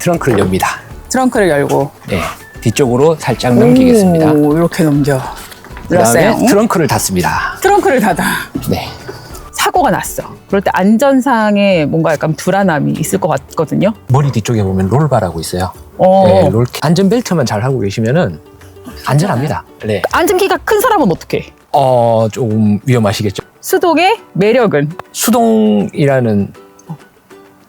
트렁크를 엽니다. 트렁크를 열고 네, 뒤쪽으로 살짝 넘기겠습니다. 오, 이렇게 넘겨. 그다음에 눌렀어요. 트렁크를 닫습니다. 트렁크를 닫아. 네, 사고가 났어. 그럴 때 안전상에 뭔가 약간 불안함이 있을 것 같거든요. 머리 뒤쪽에 보면 롤바라고 있어요. 어. 네, 롤 안전벨트만 잘 하고 계시면은 안전합니다. 네, 안전키가 큰 사람은 어떻게? 어, 조금 위험하시겠죠. 수동의 매력은 수동이라는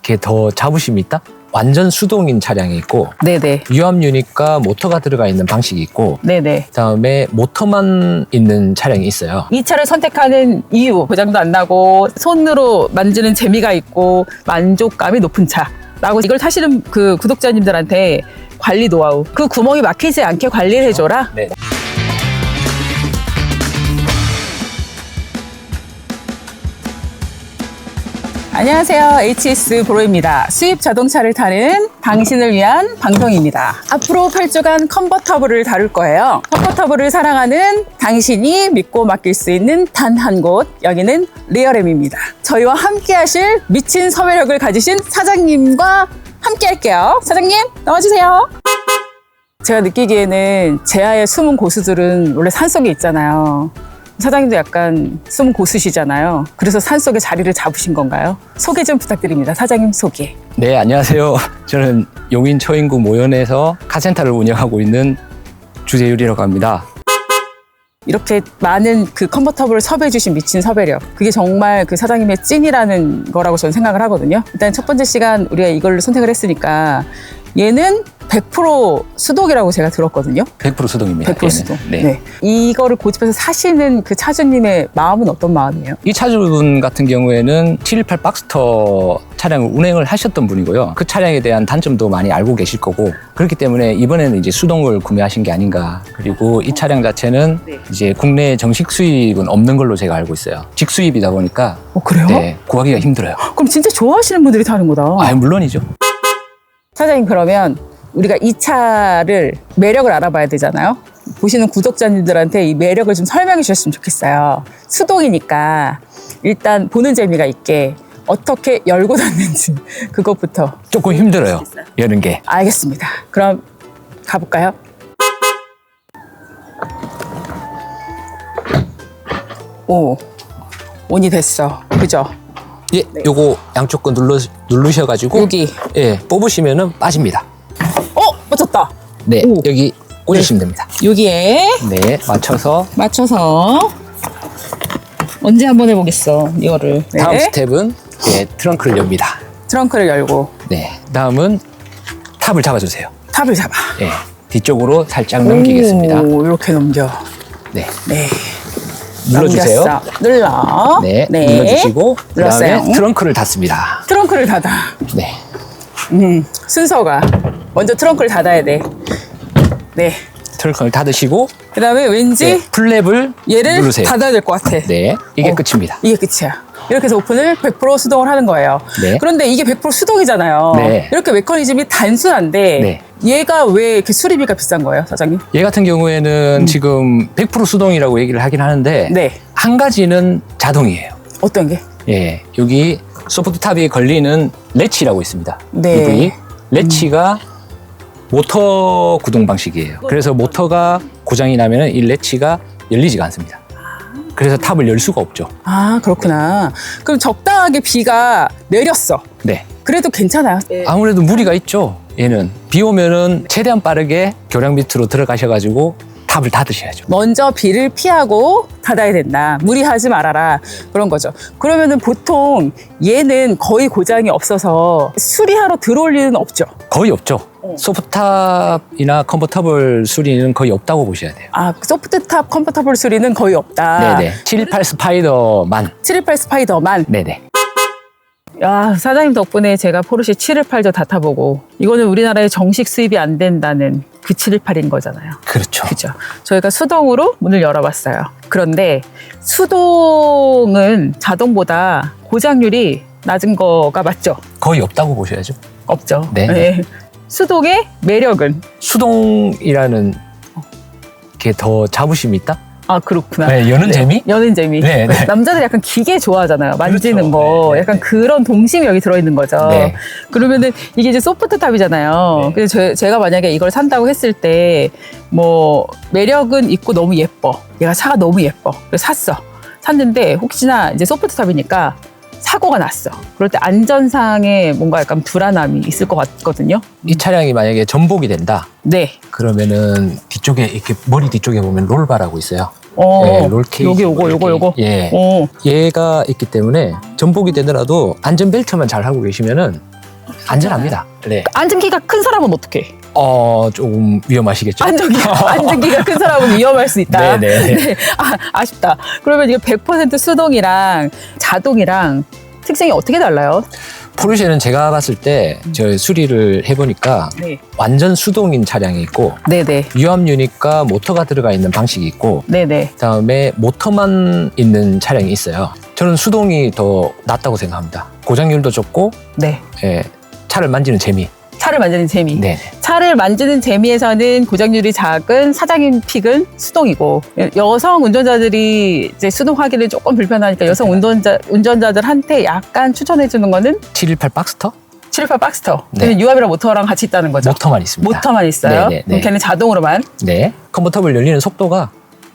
게 더 자부심이 있다? 완전 수동인 차량이 있고 네네. 유압 유닛과 모터가 들어가 있는 방식이 있고 네네. 그다음에 모터만 있는 차량이 있어요. 이 차를 선택하는 이유, 고장도 안 나고 손으로 만지는 재미가 있고 만족감이 높은 차라고 이걸 타시는 그 구독자님들한테 관리 노하우, 그 구멍이 막히지 않게 관리를 해줘라. 네. 안녕하세요. HS 브로입니다. 수입 자동차를 타는 당신을 위한 방송입니다. 앞으로 8주간 컨버터블을 다룰 거예요. 컨버터블을 사랑하는 당신이 믿고 맡길 수 있는 단 한 곳, 여기는 리얼엠입니다. 저희와 함께 하실 미친 섭외력을 가지신 사장님과 함께 할게요. 사장님, 나와주세요. 제가 느끼기에는 제아의 숨은 고수들은 원래 산속에 있잖아요. 사장님도 약간 숨은 고수시잖아요. 그래서 산속에 자리를 잡으신 건가요? 소개 좀 부탁드립니다. 사장님 소개. 네, 안녕하세요. 저는 용인 초인구 모연에서 카센터를 운영하고 있는 주재율이라고 합니다. 이렇게 많은 그 컨버터블을 섭외해 주신 미친 섭외력. 그게 정말 그 사장님의 찐이라는 거라고 저는 생각을 하거든요. 일단 첫 번째 시간 우리가 이걸 선택을 했으니까 얘는 100% 수동이라고 제가 들었거든요. 100% 수동입니다. 100% 수동. 네. 네. 이거를 고집해서 사시는 그 차주님의 마음은 어떤 마음이에요? 이 차주분 같은 경우에는 718 박스터 차량을 운행을 하셨던 분이고요. 그 차량에 대한 단점도 많이 알고 계실 거고 그렇기 때문에 이번에는 이제 수동을 구매하신 게 아닌가. 그리고 이 차량 자체는 네. 이제 국내 정식 수입은 없는 걸로 제가 알고 있어요. 직수입이다 보니까 어, 그래요? 네, 구하기가 힘들어요. 그럼 진짜 좋아하시는 분들이 타는 거다. 아, 물론이죠. 사장님 그러면 우리가 이 차를 매력을 알아봐야 되잖아요. 보시는 구독자님들한테 이 매력을 좀 설명해 주셨으면 좋겠어요. 수동이니까 일단 보는 재미가 있게 어떻게 열고 닫는지 그것부터 조금 힘들어요. 여는 게. 알겠습니다. 그럼 가볼까요? 오, 온이 됐어. 그죠? 예, 요거 양쪽 거 눌러 누르셔가지고 네. 여기. 예 뽑으시면은 빠집니다. 어, 맞췄다. 네, 오. 여기 꽂으시면 됩니다. 여기에 네, 맞춰서 맞춰서 언제 한번 해보겠어 이거를 네. 다음 스텝은 예, 트렁크를 엽니다. 트렁크를 열고 네, 다음은 탑을 잡아주세요. 탑을 잡아 예, 뒤쪽으로 살짝 넘기겠습니다. 오, 이렇게 넘겨 네, 네 눌러주세요. 넘겼어. 눌러 네, 눌러주시고 그다음에 눌렀어요. 트렁크를 닫습니다. 트렁크를 닫아 네, 음, 순서가 먼저 트렁크를 닫아야 돼 네 트렁크를 닫으시고 그 다음에 왠지 네, 플랩을 얘를 누르세요. 닫아야 될 것 같아 네, 이게 어. 끝입니다. 이게 끝이야 이렇게 해서 오픈을 100% 수동을 하는 거예요. 네. 그런데 이게 100% 수동이잖아요. 네. 이렇게 메커니즘이 단순한데 네. 얘가 왜 이렇게 수리비가 비싼 거예요, 사장님? 얘 같은 경우에는 지금 100% 수동이라고 얘기를 하긴 하는데 음. 네. 한 가지는 자동이에요. 어떤 게? 예, 여기 소프트 탑에 걸리는 레치라고 있습니다. 네. 이 부위. 레치가 모터 구동 방식이에요. 그래서 모터가 고장이 나면 이 레치가 열리지가 않습니다. 그래서 탑을 열 수가 없죠. 아, 그렇구나. 그럼 적당하게 비가 내렸어. 네. 그래도 괜찮아요. 아무래도 무리가 있죠. 얘는 비 오면은 최대한 빠르게 교량 밑으로 들어가셔가지고 탑을 닫으셔야죠. 먼저 비를 피하고 닫아야 된다. 무리하지 말아라. 그런 거죠. 그러면은 보통 얘는 거의 고장이 없어서 수리하러 들어올 일은 없죠. 거의 없죠. 어. 소프트탑이나 컨버터블 수리는 거의 없다고 보셔야 돼요. 아, 소프트탑 컴포터블 수리는 거의 없다. 네네. 718 스파이더만. 718 스파이더만. 네네. 야, 사장님 덕분에 제가 포르쉐 718도 다 타보고 이거는 우리나라에 정식 수입이 안 된다는 그 718인 거잖아요. 그렇죠. 그죠? 저희가 수동으로 문을 열어봤어요. 그런데 수동은 자동보다 고장률이 낮은 거가 맞죠? 거의 없다고 보셔야죠. 없죠. 네. 수동의 매력은 수동이라는 게 더 자부심이 있다? 아 그렇구나. 네, 여는 재미? 여는 재미. 네, 네. 남자들이 약간 기계 좋아하잖아요. 만지는 그렇죠. 거. 네, 네, 약간 네. 그런 동심이 여기 들어있는 거죠. 네. 그러면은 이게 이제 소프트 탑이잖아요. 네. 그래서 제, 제가 만약에 이걸 산다고 했을 때 뭐 매력은 있고 너무 예뻐. 얘가 차가 너무 예뻐. 그래서 샀어. 샀는데 혹시나 이제 소프트 탑이니까 사고가 났어. 그럴 때 안전상에 뭔가 약간 불안함이 있을 것 같거든요. 이 차량이 만약에 전복이 된다. 네. 그러면은 뒤쪽에 이렇게 머리 뒤쪽에 보면 롤바라고 있어요. 어, 네, 롤 케이지. 요게 요거 요거 요거. 예. 어. 얘가 있기 때문에 전복이 되더라도 안전벨트만 잘 하고 계시면은 안전합니다. 네. 안전기가 큰 사람은 어떻게? 어, 조금 위험하시겠죠? 안전기가 안전기가 큰 사람은 위험할 수 있다. 네네. 네. 아, 아쉽다. 그러면 이게 100% 수동이랑 자동이랑 특징이 어떻게 달라요? 포르쉐는 제가 봤을 때 저 수리를 해보니까 네. 완전 수동인 차량이 있고 네네. 유압 유닛과 모터가 들어가 있는 방식이 있고 네네. 그다음에 모터만 있는 차량이 있어요. 저는 수동이 더 낫다고 생각합니다. 고장률도 적고 네. 예, 차를 만지는 재미. 차를 만지는 재미. 네. 차를 만지는 재미에서는 고장률이 작은 사장님 픽은 수동이고 여성 운전자들이 이제 수동하기는 조금 불편하니까 여성 운전자 운전자들한테 약간 추천해 주는 거는 718 박스터 718 박스터. 네. 유압이랑 모터랑 같이 있다는 거죠. 모터만 있습니다. 모터만 있어요. 네네, 그럼 네. 걔는 자동으로만. 네. 컨버터블 열리는 속도가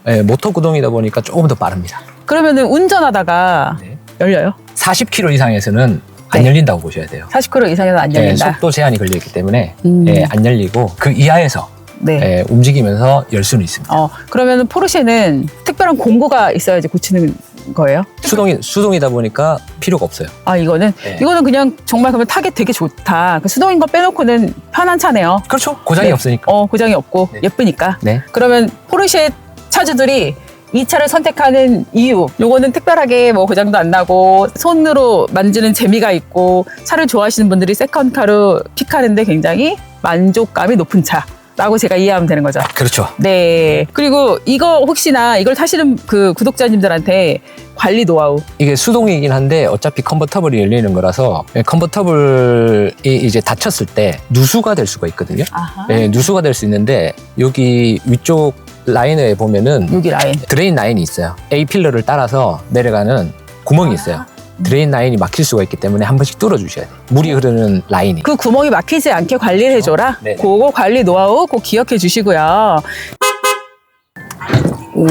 예, 모터 구동이다 보니까 조금 더 빠릅니다. 그러면은 운전하다가 네. 열려요. 40km 이상에서는 안 네. 열린다고 보셔야 돼요. 40km 이상에는 안 예, 열린다. 속도 제한이 걸려 있기 때문에 음. 예, 안 열리고 그 이하에서 네. 예, 움직이면서 열 수는 있습니다. 어, 그러면은 포르쉐는 특별한 공구가 있어야지 고치는 거예요? 수동이 수동이다 보니까 필요가 없어요. 아, 이거는 네. 이거는 그냥 정말 그러면 타겟 되게 좋다. 그 수동인 거 빼놓고는 편한 차네요. 그렇죠. 고장이 네. 없으니까. 어, 고장이 없고 네. 예쁘니까. 네. 그러면 포르쉐 차주들이 이 차를 선택하는 이유 요거는 특별하게 뭐 고장도 안 나고 손으로 만지는 재미가 있고 차를 좋아하시는 분들이 세컨카로 픽하는데 굉장히 만족감이 높은 차 라고 제가 이해하면 되는 거죠. 그렇죠. 네. 그리고 이거 혹시나 이걸 타시는 그 구독자님들한테 관리 노하우. 이게 수동이긴 한데 어차피 컨버터블이 열리는 거라서 예, 컨버터블이 이제 닫혔을 때 누수가 될 수가 있거든요. 아하. 예, 누수가 될 수 있는데 여기 위쪽 라인에 보면은 여기 라인. 드레인 라인이 있어요. A 필러를 따라서 내려가는 구멍이 있어요. 드레인 라인이 막힐 수가 있기 때문에 한 번씩 뚫어 주셔야 돼요. 물이 흐르는 라인이. 그 구멍이 막히지 않게 관리를 해줘라. 네네. 그거 관리 노하우 꼭 기억해 주시고요. 오.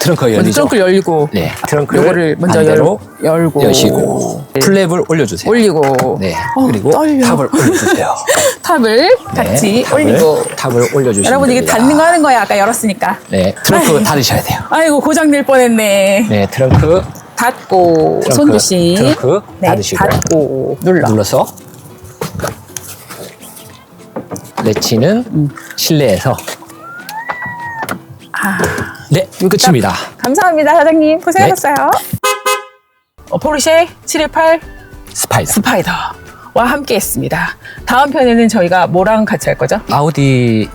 트렁크 먼저 열리죠. 트렁크를 열리고. 네. 트렁크를 요거를 먼저 열, 반대로 열고. 여시고 네. 플랩을 올려주세요. 올리고. 네. 어, 그리고 떨려. 탑을 올려주세요. 탑을 같이 네, 탑을- 올리고. 탑을 올려주시면 여러분 이게 됩니다. 닫는 거 하는 거야. 아까 열었으니까. 네. 트렁크 닫으셔야 돼요. 아이고 고장 낼 뻔했네. 네. 트렁크 닫고 트렁크, 손 조심. 트렁크 네, 닫으시고. 닫고 눌러. 눌러서 레치는 음. 실내에서 아. 네 끝입니다. 감사합니다, 사장님. 고생하셨어요. 어, 포르쉐 718 스파이더 스파이더 와 함께 했습니다. 다음 편에는 저희가 뭐랑 같이 할 거죠? 아우디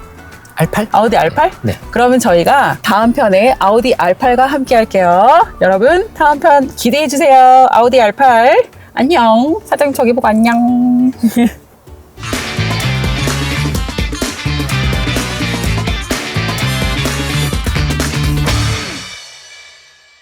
R8 아우디 R8? 네. 그러면 저희가 다음 편에 아우디 R8과 함께 할게요. 여러분, 다음 편 기대해 주세요. 아우디 R8. 안녕. 사장님 저기 보고 안녕.